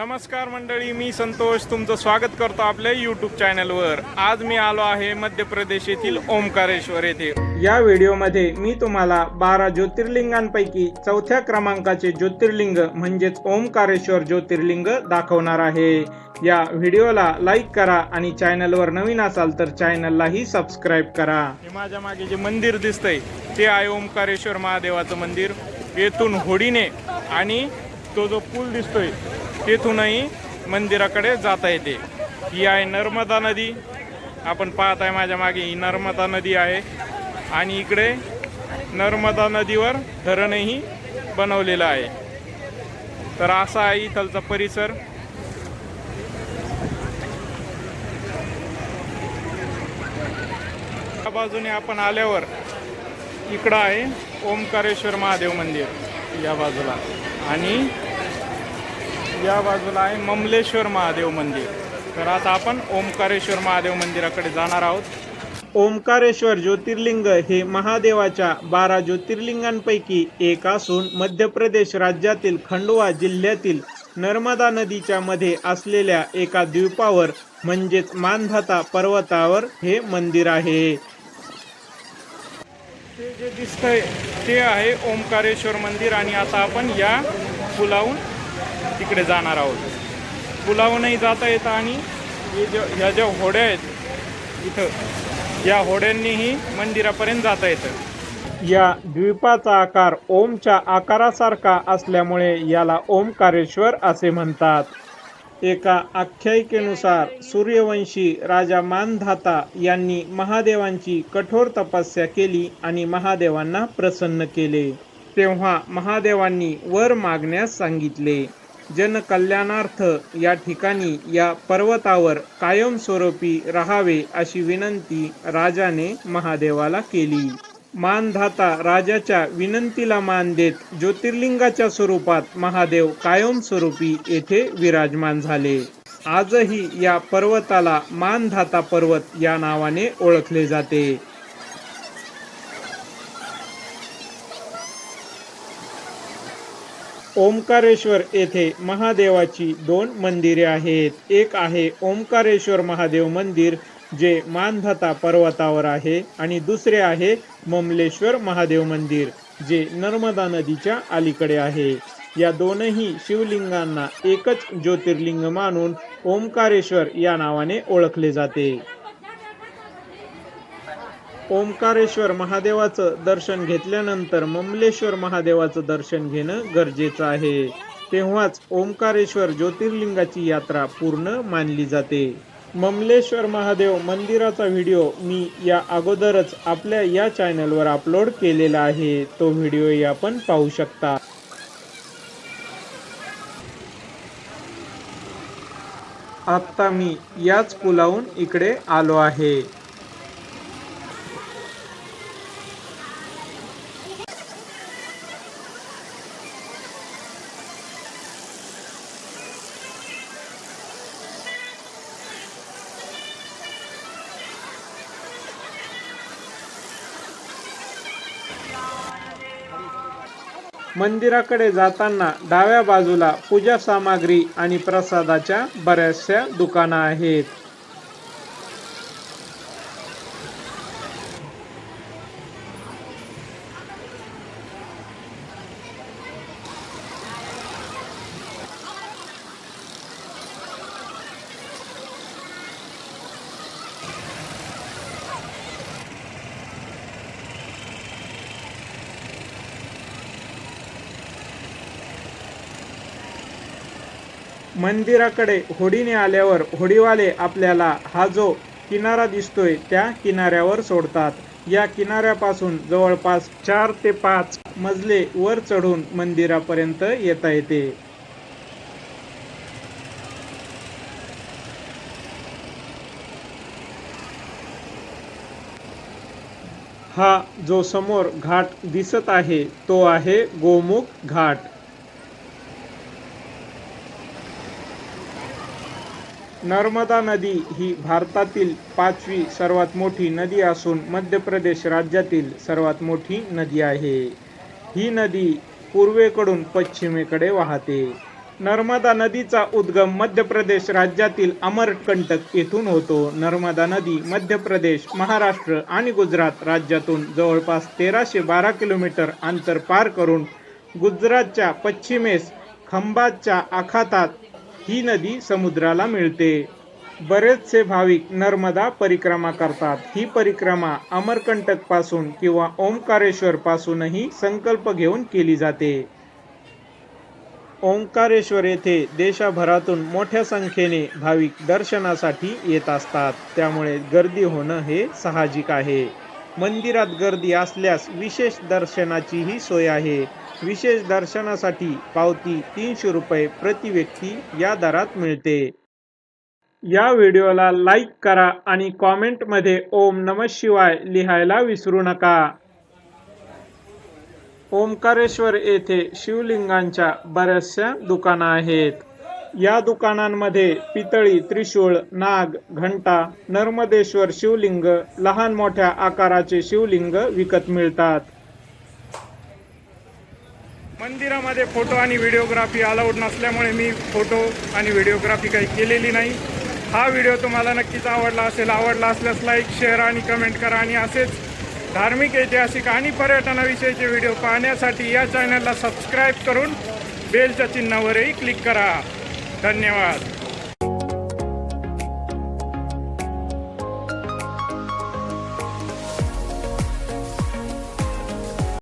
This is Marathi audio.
नमस्कार मंडळी मी संतोष तुमचं स्वागत करतो आपल्या यूट्यूब चॅनलवर आज मी आलो आहे मध्य प्रदेश येथील ओमकारेश्वर येथे. या व्हिडिओमध्ये मी तुम्हाला बारा ज्योतिर्लिंगांपैकी चौथ्या क्रमांकाचे ज्योतिर्लिंग म्हणजेच ओमकारेश्वर ज्योतिर्लिंग दाखवणार आहे. या व्हिडिओला लाईक करा आणि चॅनलवर नवीन असाल तर चॅनललाही सबस्क्राईब करा. हे माझ्या मागे जे मंदिर दिसतंय ते आहे ओंकारेश्वर महादेवाचं मंदिर. येथून होडीने आणि तो जो पूल दिसतोय तेथूनही मंदिराकडे जाता येते. ही आहे नर्मदा नदी. आपण पाहत आहे माझ्या मागे ही नर्मदा नदी आहे. आणि इकडे नर्मदा नदीवर धरणही बनवलेलं आहे. तर असा आहे इथलचा परिसर. त्या बाजूने आपण आल्यावर इकडं आहे ओंकारेश्वर महादेव मंदिर या बाजूला. आणि या बाजूला आहे ममलेश्वर महादेव मंदिर. तर आता आपण ओंकारेश्वर महादेव मंदिराकडे जाणार आहोत. ओंकारेश्वर ज्योतिर्लिंग हे महादेवाच्या बारा ज्योतिर्लिंगांपैकी एक असून मध्य प्रदेश राज्यातील खंडवा जिल्ह्यातील नर्मदा नदीच्या मध्ये असलेल्या एका द्वीपावर म्हणजेच मानधाता पर्वतावर हे मंदिर आहे. ते जे दिसतंय ते आहे ओंकारेश्वर मंदिर आणि आता आपण या पुलावून तिकडे जाणार आहोत. पुलावूनही जाता येतं आणि हे ज्या ह्या ज्या होड्या आहेत इथं या होड्यांनीही मंदिरापर्यंत जाता येतं. या द्वीपाचा आकार ओमच्या आकारासारखा असल्यामुळे याला ओमकारेश्वर असे म्हणतात. एका आख्यायिकेनुसार सूर्यवंशी राजा मानधाता यांनी महादेवांची कठोर तपस्या केली आणि महादेवांना प्रसन्न केले. तेव्हा महादेवांनी वर मागण्यास सांगितले. जनकल्याणार्थ या ठिकाणी या पर्वतावर कायमस्वरूपी राहावे अशी विनंती राजाने महादेवाला केली. मानधाता राजाच्या विनंतीला मान देत ज्योतिर्लिंगाच्या स्वरूपात महादेव कायमस्वरूपी येथे विराजमान झाले. आजही या पर्वताला मानधाता पर्वत या नावाने ओळखले जाते. ओंकारेश्वर येथे महादेवाची दोन मंदिरे आहेत. एक आहे ओंकारेश्वर महादेव मंदिर जे मानधता पर्वतावर आहे आणि दुसरे आहे ममलेश्वर महादेव मंदिर जे नर्मदा नदीच्या अलीकडे आहे. या दोनही शिवलिंगांना एकच ज्योतिर्लिंग मानून ओंकारेश्वर या नावाने ओळखले जाते. ओंकारेश्वर महादेवाचं दर्शन घेतल्यानंतर ममलेश्वर महादेवाचं दर्शन घेणं गरजेचं आहे. तेव्हाच ओंकारेश्वर ज्योतिर्लिंगाची यात्रा पूर्ण मानली जाते. ममलेश्वर महादेव मंदिराचा व्हिडिओ मी या अगोदरच आपल्या या चॅनलवर अपलोड केलेला आहे. तो व्हिडिओही आपण पाहू शकता. आत्ता मी याच पुलावून इकडे आलो आहे. मंदिराकडे जाताना डाव्या बाजूला पूजा सामग्री आणि प्रसादाच्या बऱ्याचशा दुकानं आहेत. मंदिराकडे होडीने आल्यावर होडीवाले आपल्याला हा जो किनारा दिसतोय त्या किनाऱ्यावर सोडतात. या किनाऱ्यापासून जवळपास चार ते पाच मजले वर चढून मंदिरापर्यंत येता येते. हा जो समोर घाट दिसत आहे तो आहे गोमुख घाट. नर्मदा नदी ही भारतातील पाचवी सर्वात मोठी नदी असून मध्य प्रदेश राज्यातील सर्वात मोठी नदी आहे. ही नदी पूर्वेकडून पश्चिमेकडे वाहते. नर्मदा नदीचा उद्गम मध्य प्रदेश राज्यातील अमरकंटक येथून होतो. नर्मदा नदी मध्य प्रदेश महाराष्ट्र आणि गुजरात राज्यातून जवळपास तेराशे बारा किलोमीटर अंतर पार करून गुजरातच्या पश्चिमेस खंबातच्या आखातात ही नदी समुद्राला मिळते. बरेचसे भाविक नर्मदा परिक्रमा करतात. ही परिक्रमा अमरकंटकपासून किंवा ओंकारेश्वर पासूनही संकल्प घेऊन केली जाते. ओंकारेश्वर येथे देशभरातून मोठ्या संख्येने भाविक दर्शनासाठी येत असतात. त्यामुळे गर्दी होणं हे साहजिक आहे. मंदिरात गर्दी असल्यास विशेष दर्शनाचीही सोय आहे. विशेष दर्शनासाठी पावती तीनशे रुपये प्रति व्यक्ती या दरात मिळते. या व्हिडिओला लाईक करा आणि कॉमेंटमध्ये ओम नम शिवाय लिहायला विसरू नका. ओंकारेश्वर येथे शिवलिंगांच्या बऱ्याचशा दुकानं आहेत. या दुकानांमध्ये पितळी त्रिशूळ नाग घंटा नर्मदेश्वर शिवलिंग लहान मोठ्या आकाराचे शिवलिंग विकत मिळतात. मंदिरामध्ये फोटो आणि व्हिडिओग्राफी अलाउड नसल्यामुळे मी फोटो आणि व्हिडिओग्राफी काही केलेली नाही. हा व्हिडिओ तुम्हाला नक्कीच आवडला असेल आवडला असल्यास लाईक शेअर आणि कमेंट करा आणि असेच धार्मिक ऐतिहासिक आणि पर्यटनाविषयीचे व्हिडिओ पाहण्यासाठी या चॅनलला सबस्क्राईब करून बेलच्या चिन्हावरही क्लिक करा. धन्यवाद.